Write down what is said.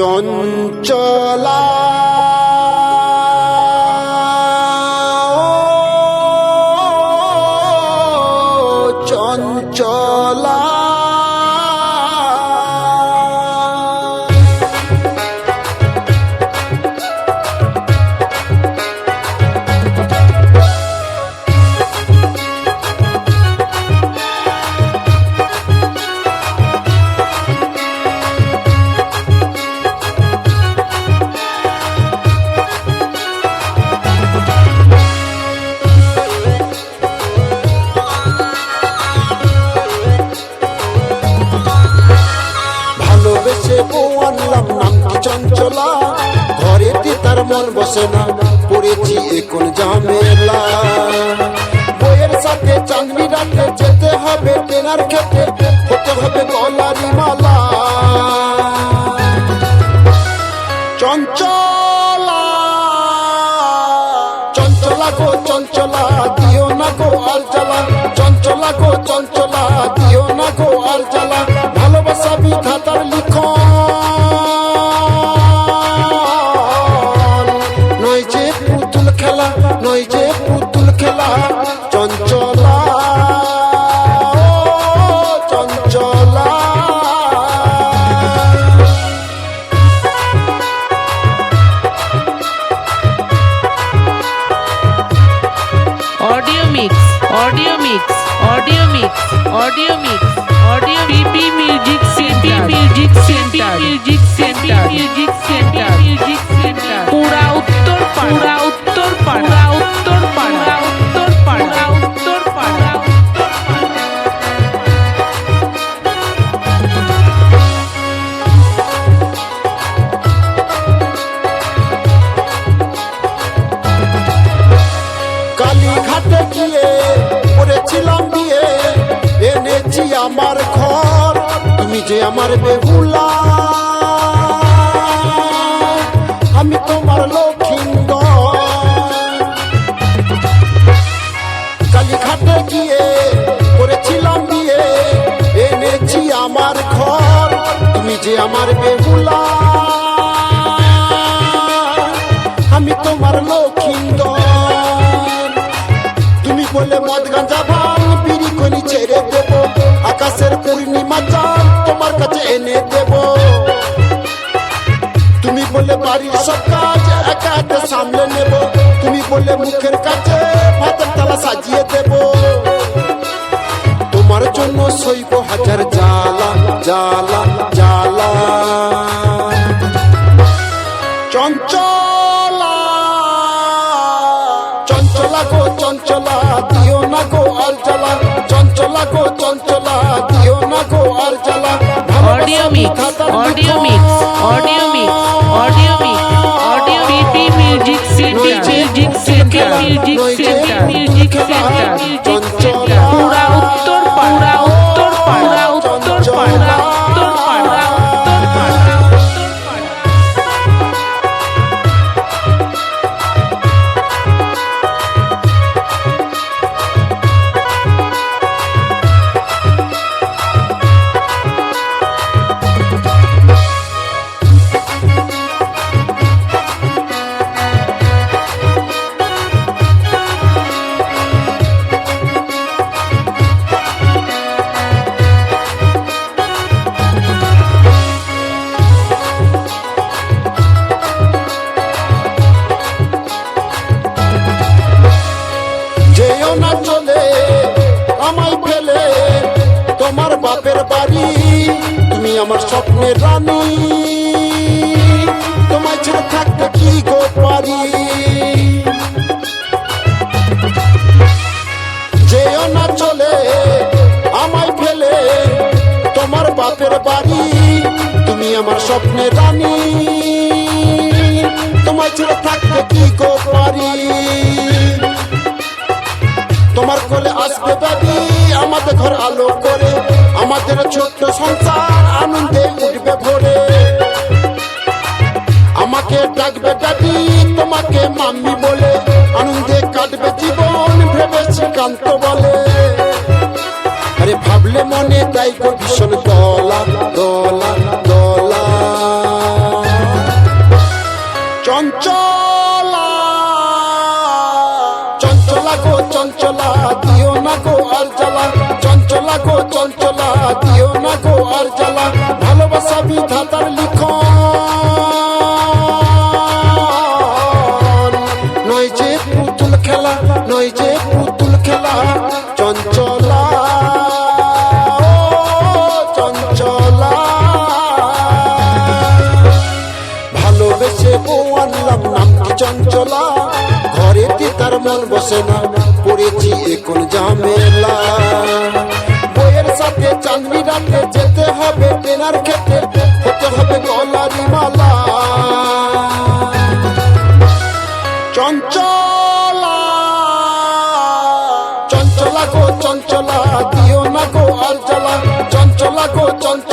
চঞ্চলা মন বসে না, পড়েছি এখন ঝামেলা। বইয়ের সাথে চাঁদনি রাতে যেতে হবে ট্রেনার খেতে হতে হবে গলারি মালা। চঞ্চলা চঞ্চলা গো, চঞ্চলা দিও না গো আর জ্বালা। চঞ্চলা গো, চঞ্চলা দিও না গো আর জ্বালা। ভালোবাসা বিধাতার লিখন mix audio mix audio mix audio mix audio pp music center music center music center music center আমার ঘর তুমি যে আমার বেহুলা। আমি তোমার লক্ষিন্দ কালীঘাটে গিয়ে করেছিলাম বিয়ে, এনেছি আমার ঘর, তুমি যে আমার বেহুলা। বলে মদ গাঁজা ভাঙ, বিড়ি কনি ছেড়ে দেব। আকাশের পূর্ণিমা চাঁদ তোমার কাছে এনে দেব। তুমি বলে বাড়ির সব কাজ একা হাতে সামলে নেব। তুমি বলে মুখের কাছে ভাতের তালা সাজিয়ে দেব। তোমার জন্য সইব হাজার জ্বালা জ্বালা জ্বালা। চঞ্চলা না গো আর জ্বালা audio mix audio mix audio mix music mix music pp আমার স্বপ্নের রানী। তোমায় ছেড়ে থাকতে কি গো পারি? যেও না চলে, আমায় ফেলে তোমার বাপের বাড়ি। তুমি আমার স্বপ্নের রানী। তোমায় ছেড়ে থাকতে কি গো পারি? আমাকে ডাকবে দাদি তোমাকে মাম্মি বলে। আনন্দে কাটবে জীবন, ভেবে শ্রীকান্ত বলে। আরে ভাবলে মনে তাই গো ভীষণ দলা দলা দলা। চঞ্চলা চঞ্চলা গো, চঞ্চলা, দিও না গো আর জ্বালা। চঞ্চলা গো, চঞ্চলা। চঞ্চলা চঞ্চলা। ভালোবেসে বউ আনলাম নাম চঞ্চলা? ঘরেতে তার মন বসে না, পড়েছি এখন ঝামেলা। বইয়ের সাথে চাঁদনি রাতে যেতে হবে ট্রেনার খেতে হতে হবে গলারি মালা। চঞ্চলা দিও না গো আর জ্বালা চঞ্চলা গো চঞ্চলা